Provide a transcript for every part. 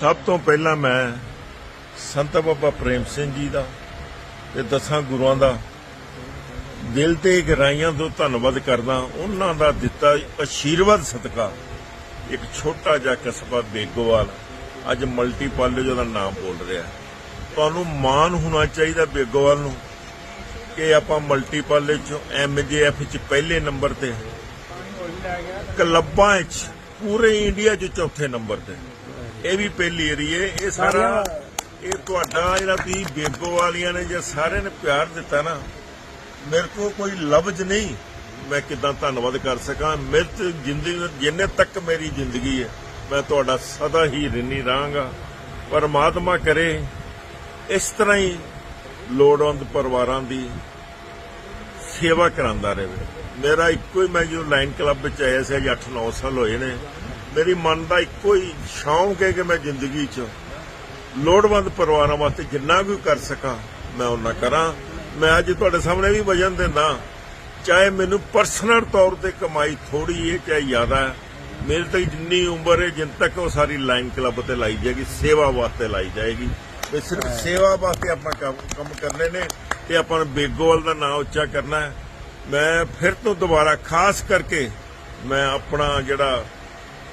ਸਭ ਤੋਂ ਪਹਿਲਾਂ ਮੈਂ ਸੰਤ ਬਾਬਾ ਪ੍ਰੇਮ ਸਿੰਘ ਜੀ ਦਾ ਤੇ ਦਸਾਂ ਗੁਰੂਆਂ ਦਾ ਦਿਲ ਤੇ ਗਹਿਰਾਈਆਂ ਤੋਂ ਧੰਨਵਾਦ ਕਰਦਾ ਉਹਨਾਂ ਦਾ ਦਿੱਤਾ ਆਸ਼ੀਰਵਾਦ ਸਦਕਾ ਇੱਕ ਛੋਟਾ ਜਿਹਾ ਕਸਬਾ ਬੇਗੋਵਾਲ। ਅੱਜ ਮਲਟੀਪਲ ਦਾ ਨਾਮ ਬੋਲ ਰਿਹਾ। ਤੁਹਾਨੂੰ ਮਾਣ ਹੋਣਾ ਚਾਹੀਦਾ ਬੇਗੋਵਾਲ ਨੂੰ ਕਿ ਆਪਾਂ ਮਲਟੀਪਲ ਚ ਐਮਜੇਐਫ ਚ ਪਹਿਲੇ ਨੰਬਰ ਤੇ ਕਲੱਬਾਂ ਚ ਪੂਰੇ ਇੰਡੀਆ ਚ ਚੌਥੇ ਨੰਬਰ ਤੇ। ਇਹ ਵੀ ਪਹਿਲੀ ਏਰੀਏ ਇਹ ਸਾਰਾ ਇਹ ਤੁਹਾਡਾ ਜਿਹੜਾ ਤੁਸੀਂ ਬੇਗੋ ਵਾਲੀਆਂ ਨੇ ਜੇ ਸਾਰਿਆਂ ਨੇ ਪਿਆਰ ਦਿੱਤਾ ਨਾ ਮੇਰੇ ਕੋਲ ਕੋਈ ਲਫ਼ਜ਼ ਨਹੀਂ। ਮੈਂ ਕਿਦਾਂ ਧੰਨਵਾਦ ਕਰ ਸਕਾਂ? ਮੇਰੇ ਜ਼ਿੰਦਗੀ ਜਿੰਨੇ ਤੱਕ ਮੇਰੀ ਜ਼ਿੰਦਗੀ ਹੈ ਮੈਂ ਤੁਹਾਡਾ ਸਦਾ ਹੀ ਰਿਣੀ ਰਹਾਂਗਾ। ਪਰਮਾਤਮਾ ਕਰੇ ਇਸ ਤਰ੍ਹਾਂ ਹੀ ਲੋੜਵੰਦ ਪਰਿਵਾਰਾਂ ਦੀ ਸੇਵਾ ਕਰਾਂਦਾ ਰਹੇ। ਮੇਰਾ ਇੱਕੋ ਹੀ ਮੈਂ ਜਦੋਂ ਲਾਈਨ ਕਲੱਬ ਵਿੱਚ ਆਇਆ ਸੀ ਅੱਜ 8-9 ਸਾਲ ਹੋਏ ਨੇ ਮੇਰੀ ਮਨ ਦਾ ਇੱਕੋ ਹੀ ਸ਼ੌਂਕ ਹੈ ਕਿ ਮੈਂ ਜ਼ਿੰਦਗੀ 'ਚ ਲੋੜਵੰਦ ਪਰਿਵਾਰਾਂ ਵਾਸਤੇ ਜਿੰਨਾ ਵੀ ਕਰ ਸਕਾਂ ਮੈਂ ਉਹਨਾਂ ਕਰਾਂ। ਮੈਂ ਅੱਜ ਤੁਹਾਡੇ ਸਾਹਮਣੇ ਵੀ ਵਜਨ ਦਿੰਦਾ ਚਾਹੇ ਮੈਨੂੰ ਪਰਸਨਲ ਤੌਰ ਤੇ ਕਮਾਈ ਥੋੜੀ ਹੈ ਚਾਹੇ ਜ਼ਿਆਦਾ ਹੈ ਮੇਰੇ ਤੱਕ ਜਿੰਨੀ ਉਮਰ ਹੈ ਜਿੰਨ ਤੱਕ ਉਹ ਸਾਰੀ ਲਾਈਨ ਕਲੱਬ ਤੇ ਲਾਈ ਜਾਏਗੀ ਸੇਵਾ ਵਾਸਤੇ ਲਾਈ ਜਾਏਗੀ। ਤੇ ਸਿਰਫ ਸੇਵਾ ਵਾਸਤੇ ਆਪਾਂ ਕੰਮ ਕਰਨੇ ਨੇ। ਤੇ ਆਪਾਂ ਬੇਗੋਵਾਲ ਦਾ ਨਾਮ ਉੱਚਾ ਕਰਨਾ ਹੈ। ਮੈਂ ਫਿਰ ਤੋਂ ਦੁਬਾਰਾ ਖਾਸ ਕਰਕੇ ਮੈਂ ਆਪਣਾ ਜਿਹੜਾ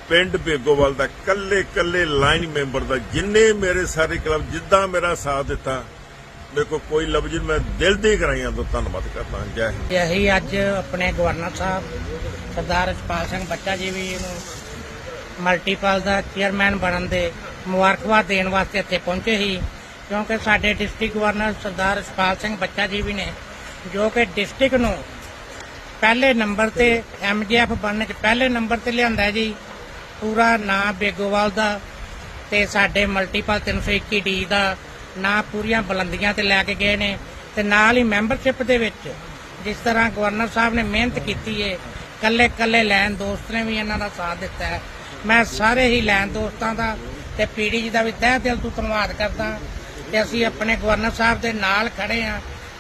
ਪਿੰਡ ਬੇਗੋਵਾਲ ਦਾ ਕੱਲੇ ਕੱਲੇ ਲਾਈਨ ਮੈਂਬਰ ਦਾ, ਜਿੰਨੇ ਮੇਰੇ ਸਾਰੇ ਕਲੱਬ ਜਿੱਦਾਂ ਮੇਰਾ ਸਾਥ ਦਿੱਤਾ, ਮੇਰੇ ਕੋਲ ਕੋਈ ਲਫ਼ਜ਼ ਮੈਂ ਦਿਲ ਦੀ ਗਰਾਈਆਂ ਤੋਂ ਧੰਨਵਾਦ ਕਰਦਾ ਹਾਂ। ਜੈ ਹਿੰਦ। ਇਹੀ ਅੱਜ ਆਪਣੇ ਗਵਰਨਰ ਸਾਹਿਬ, ਸਰਦਾਰ ਰਛਪਾਲ ਸਿੰਘ ਬੱਚਾ ਜੀ ਵੀ ਮਲਟੀਪਲ ਦਾ ਚੇਅਰਮੈਨ ਬਣਨ ਦੇ ਮੁਬਾਰਕਬਾਦ ਦੇਣ ਵਾਸਤੇ ਇੱਥੇ ਪਹੁੰਚੇ ਸੀ। ਕਿਉਂਕਿ ਸਾਡੇ ਡਿਸਟ੍ਰਿਕਟ ਗਵਰਨਰ ਸਰਦਾਰ ਰਛਪਾਲ ਸਿੰਘ ਬੱਚਾ ਜੀ ਵੀ ਨੇ, ਜੋ ਕਿ ਡਿਸਟ੍ਰਿਕਟ ਨੂੰ ਪਹਿਲੇ ਨੰਬਰ ਤੇ ਐਮਜੀਐਫ ਬਣਨ ਚ ਪਹਿਲੇ ਨੰਬਰ ਤੇ ਲਿਆਂਦਾ ਜੀ। ਪੂਰਾ ਨਾਂ ਬੇਗੋਵਾਲ ਦਾ ਤੇ ਸਾਡੇ ਮਲਟੀਪਲ 321 ਡੀ ਦਾ ਨਾਂ ਪੂਰੀਆਂ ਬੁਲੰਦੀਆਂ ਤੇ ਲੈ ਕੇ ਗਏ ਨੇ ਤੇ ਨਾਲ ਹੀ ਮੈਂਬਰਸ਼ਿਪ ਦੇ ਵਿੱਚ ਜਿਸ ਤਰ੍ਹਾਂ ਗਵਰਨਰ ਸਾਹਿਬ ਨੇ ਮਿਹਨਤ ਕੀਤੀ ਹੈ ਕੱਲੇ ਕੱਲੇ ਲੈਣ ਦੋਸਤ ਨੇ ਵੀ ਇਹਨਾਂ ਦਾ ਸਾਥ ਦਿੱਤਾ ਹੈ। ਮੈਂ ਸਾਰੇ ਹੀ ਲੈਣ ਦੋਸਤਾਂ ਦਾ ਤੇ ਪੀਡੀ ਜੀ ਦਾ ਵੀ ਤਹਿ ਦਿਲ ਤੋਂ ਧੰਨਵਾਦ ਕਰਦਾ। ਤੇ ਅਸੀਂ ਆਪਣੇ ਗਵਰਨਰ ਸਾਹਿਬ ਦੇ ਨਾਲ ਖੜੇ ਆ।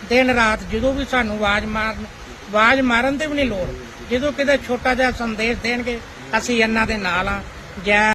ਦਿਨ ਰਾਤ ਜਦੋਂ ਵੀ ਸਾਨੂੰ ਆਵਾਜ਼ ਮਾਰਨ ਆਵਾਜ਼ ਮਾਰਨ ਦੀ ਵੀ ਨਹੀਂ ਲੋੜ। ਜਦੋਂ ਕਿਤੇ ਛੋਟਾ ਜਿਹਾ ਸੰਦੇਸ਼ ਦੇਣਗੇ, ਅਸੀਂ ਇਹਨਾਂ ਦੇ ਨਾਲ ਆ। ਜੈ